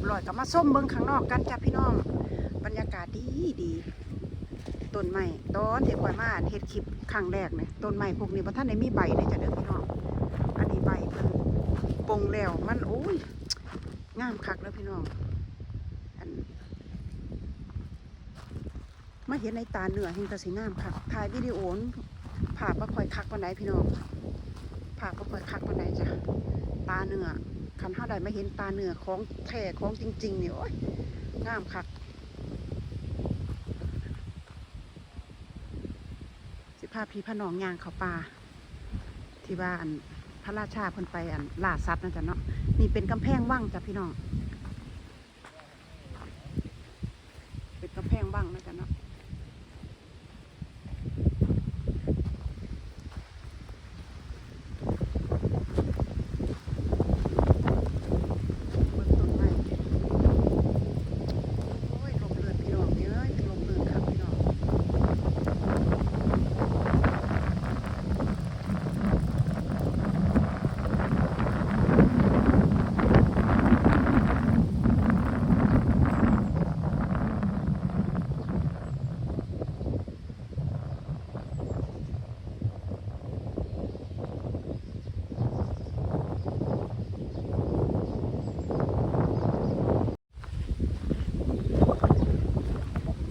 บร้อยก็มาส้มเบิ้งข้างนอกกันจ้ะพี่น้อง บรรยากาศดีดีต้นไม้ตอนที่ข่อยมาเฮ็ดคลิปครั้งแรกเนี่ยต้นไม้พวกนี้บ่ทันได้มีใบเลยจ้ะเด้อพี่น้องอันนี้ใบเพิ่นปงแล้วมันโอ้ยงามคักแล้วพี่น้องอันมาเห็นในตาเหนือเห็นต่สีงามคักถ่ายวิดีโอภาพบ่ค่อยคักปานใดพี่น้องภาพบ่ค่อยคักปานใดจ้ะตาเหนือ คันเฮาได้มาเห็นตาเนื้อของแท้ของจริง ๆ นี่โอ้ยงามคักสิพาพี่พนองยางเขาป่าที่ว่าอันพระราชาเพิ่นไปอันล่าสัตว์นะจ๊ะเนาะนี่เป็นกำแพงว่างจ้ะพี่น้อง เป็นกำแพงว่างนะจ๊ะเนาะเบิ่งต้นไม้โอ้ยลมเลือนพี่น้องเอ้ยลมเลือนครับพี่น้อง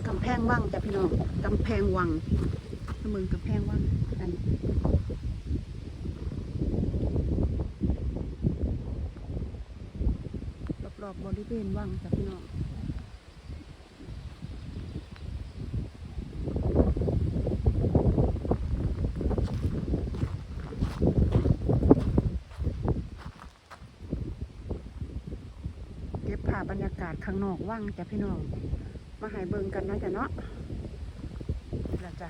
กำแพ งว่างจ้ะพี่น้องกำแพงวังเมืองกำแพงว่างอันรอบๆบริเวณว่างจ้ะพี่น้องเก็บภาพบรรยากาศข้างนอกว่างจ้ะพี่น้อง มาใหายเบิ่งกันเนาะจ้ะเนาะนี่ละจ้ะ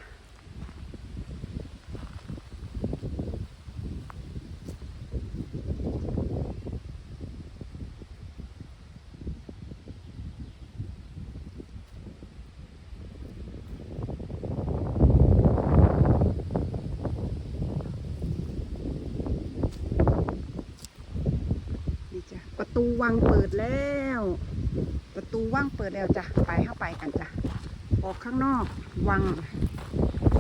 นี่จ้ะประตูวังเปิดแล้วประ ตูว่างเปิดแล้วจ้ะไปเข้าไปกันจ้ะออกข้างนอกวัง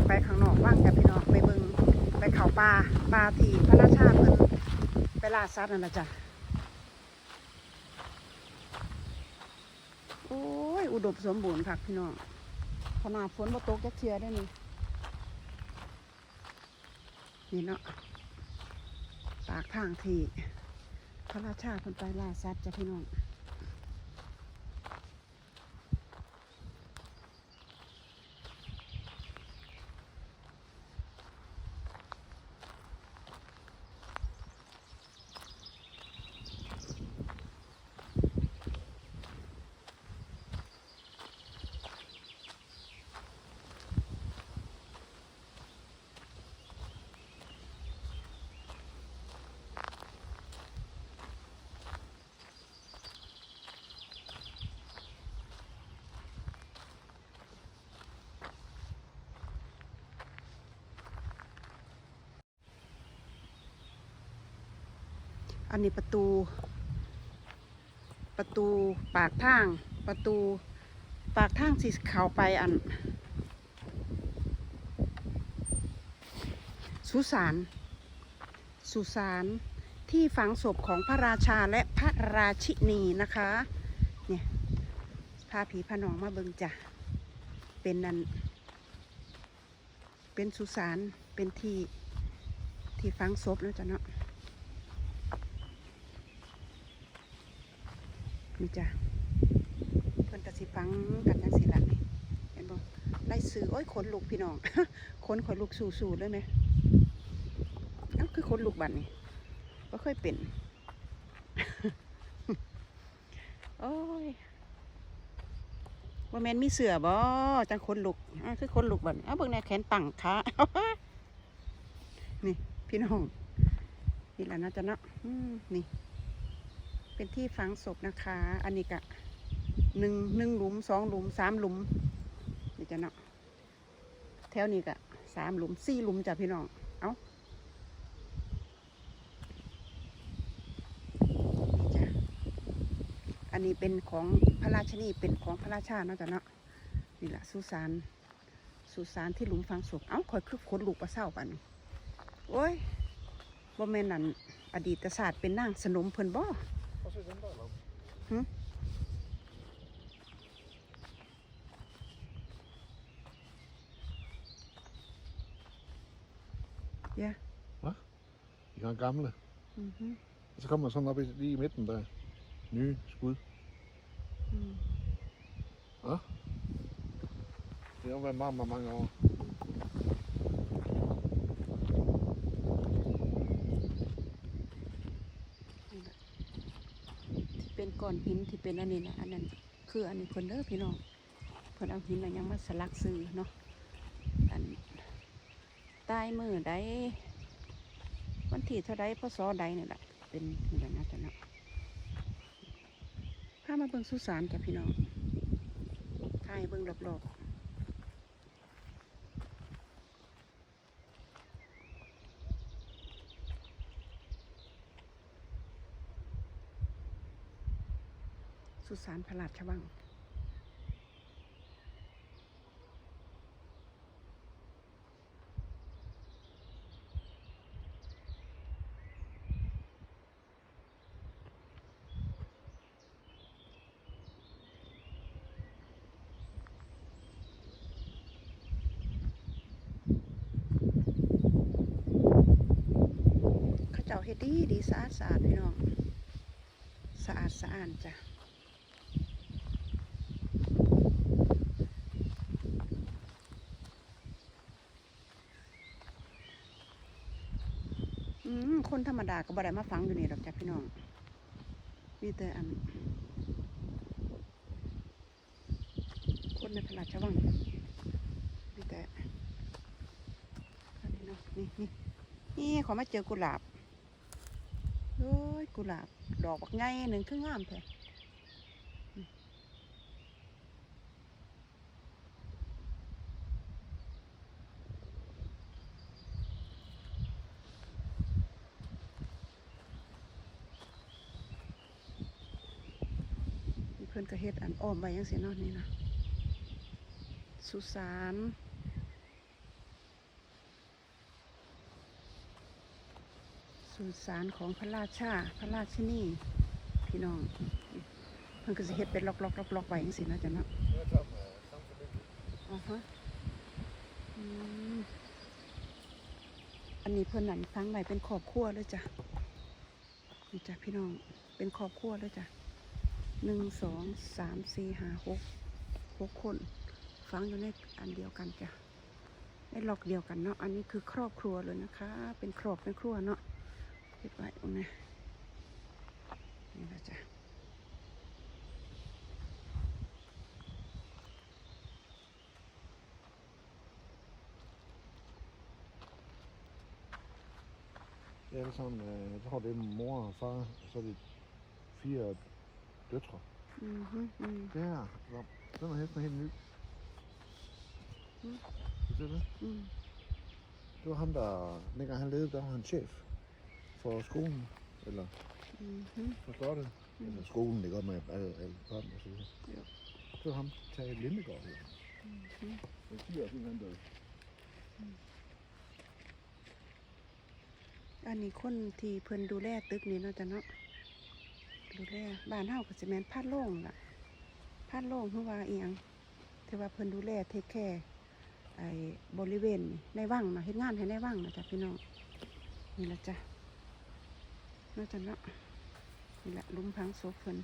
ไปข้างนอกว่างจ้ะพี่น้องไปเบิงไปเขาป่าป่าที่พระราชาเพิ่นไปล่าสัตว์นั่นนะจ้ะโอ้ยอุดมสมบูรณ์ค่ะพี่น้องขนาดฝนบ่ตกจักเทียได้นี่นี่เนาะปากทางที่พระราชาเพิ่นไปล่าสัตว์จ้ะพี่น้อง อันนี้ประตู ประตูปากทาง ประตูปากทางสิเข้าไปอันสุสานสุสานที่ฝังศพของพระราชาและพระราชินีนะคะ เนี่ยพาผีพานองมาเบิงจ้ะ เป็นนันเป็นสุสาน เป็นที่ ที่ฝังศพแล้วจ้ะเนาะ นี่จ้ะเพิ่นกะสิฟังกันจังสิละนี่เห็นบ่ไล่ซื้อโอ้ยขนลุกพี่น้องขนขนลุกสู่ๆเลยไหมอ้าคือขนลุกบัดนี่บ่เคยเป็นโอ้ยว่าแมนมีเสือบ่จังขนลุกอ้าวคือขนลุกบันอ้าเบิ่งแนแขนตั้งขานี่พี่น้องนี่แหละนะจ๊ะเนาะนี่ เป็นที่ฝังศพนะคะ อันนี้กะหนึ่งหนึ่งหลุมสองหลุมสามหลุมนี่จะเนาะแถวนี้กะสามหลุมสี่หลุมจ้ะพี่น้อง เอานี่จ้ะอันนี้เป็นของพระราชนีเป็นของพระราชาเนาะจ้ะเนาะนี่แหละสุสานสุสานที่หลุมฝังศพเอ้าคอยคือขนลูกปลาเศร้าปันโอ้ยบ่แม่นนั่นอดีตศาสตร์เป็นนางสนมเพิ่นบ่ forsøge at der eller? Hmm? Ja. Hvad? De er gamle. Mhm. Og så kommer man sådan op i, lige i midten der. Nye skud. Mm. Hvad? Det har været meget, meget mange år. เป็นก้อนหินที่เป็นอันนี้นะอันนั้นคืออันนี้เพิ่นเด้อพี่น้องเพิ่นเอาหินอะไรยังมาสลักซื้อเนาะอันใต้มือใดวันที่เท่าใดพศใดนี่แหละเป็นนี่แหละนะจ๊ะเนาะพามาเบิ่งสุสานจ้ะพี่น้องถ่ายเบิ่งรอบๆ สุสานพระราชวังเจ้าเฮ็ดดีดีสะอาดสะอาดพี่น้องสะอาดสะอาดจ้ะ อืมคนธรรมดาก็บ่ได้มาฟังอยู่นี่หรอกจ้ะพี่น้องมีแต่อัน คนในพระราชวังมีแต่อันนี้เนาะนี่นี่นี่ขอมาเจอกุหลาบเอ้ยกุหลาบ ดอกบักไงหนึ่งคืองามแท้อืมนี่ เพื่อนก็เฮ็ดอันอ้อมไว้ยังเสียเนอนนี่นะสุสานสุสานของพระราชาพระราชินีพี่น้องเพิ่นก็สิเฮ็ดเป็นล็อกๆล็อกๆไว้จังซี่นะจ๊ะเนาะ Det er sammen med samfundet. อ่าฮะอืมอันนี้เพิ่นนั่นฟังไว้เป็นครอบครัวเลยจ้ะนี่จ้ะพี่น้องเป็นครอบครัวเลยจ้ะ หนึ่งสองสามสี่ห้าหกหกคนฟังอยู่ในอันเดียวกันจ้ะในหลอกเดียวกันเนาะอันนี้คือครอบครัวเลยนะคะ เป็นครอบเป็นครัวเนาะเก็บไว้ตรงนี้นี่นะจ๊ะ Det er alle sammen, øh, jeg tror det er mor og far, og så er det fire døtre. อืม ฮึอืม Det her, så- den er hesten er helt ny. Mm. Kan du se det? อืม Det var ham, der, dengang han levede, der var han chef for skolen, eller อืมฮึ for slottet. Mm. Eller skolen, det er godt med alle, alle børn og så videre. Jo. Det var ham, Tage Lindegård. hedder han. อืมฮึ Det er 10 år siden, han døde. อันนี้คนที่เพิ่นดูแลตึกนี้เนาะจ้ะเนาะ ดูแลบ้านเฮาก็สิแม่นพาดโล่งล่ะพาดโล่งคือว่าอีหยังที่ว่าเพิ่นดูแลเทคแคร์ไอ้บริเวณในว่างนะเฮ็ดงานให้ในว่างนะจ๊ะพี่น้องนี่ละจ้ะนาะจ้ะเนาะนี่แหละลุมพังโซเพิ่น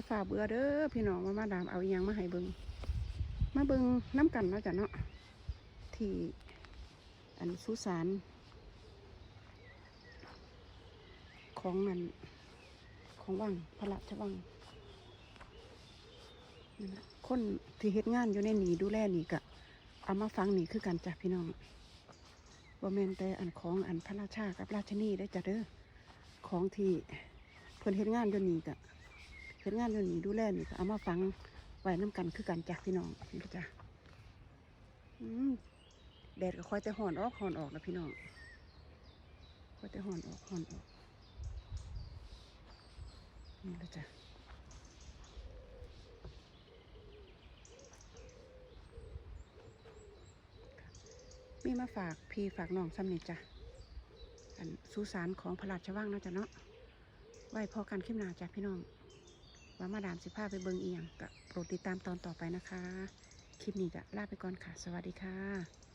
จะฝ่าเบื่อเด้อพี่น้องมามาดามเอาอีหยังมาให้เบิงมาเบิงน้ำกันเนาะจ้ะเนาะที่อันสุสานของนันของวังพระราชวังนั่นนะคนที่เฮ็ดงานอยู่ในนีดูแลนี่ก็เอามาฟังนี่คือกันจ้ะพี่น้องบ่แม่นแต่อันของอันพระราชากับราชนีได้จ้ะเด้อของที่เพิ่นเฮ็ดงานอยู่นี่ก็เฮ็ดงานอยู่นี่ดูแลนี่ก็เอามาฟังไว้นํกันคือกันจ้ะพี่น้องนี่จ้ะแดดก็คอยแต่ฮ้อนออกฮ้อนออกนะพี่น้องคอยแต่ฮ้อนออกฮ้อนออกนี่ละจ้ะมีมาฝากพี่ฝากน้องซ้ำนี่จ้ะอันสุสานของพระราชวังเนาะจ้ะเนาะไว้พอกันขึ้นหนาจ้ะพี่น้อง ว่ามาดามสิพาไปเบิงเอียงก็โปรดติดตามตอนต่อไปนะคะ คลิปนี้ก็ลาไปก่อนค่ะ สวัสดีค่ะ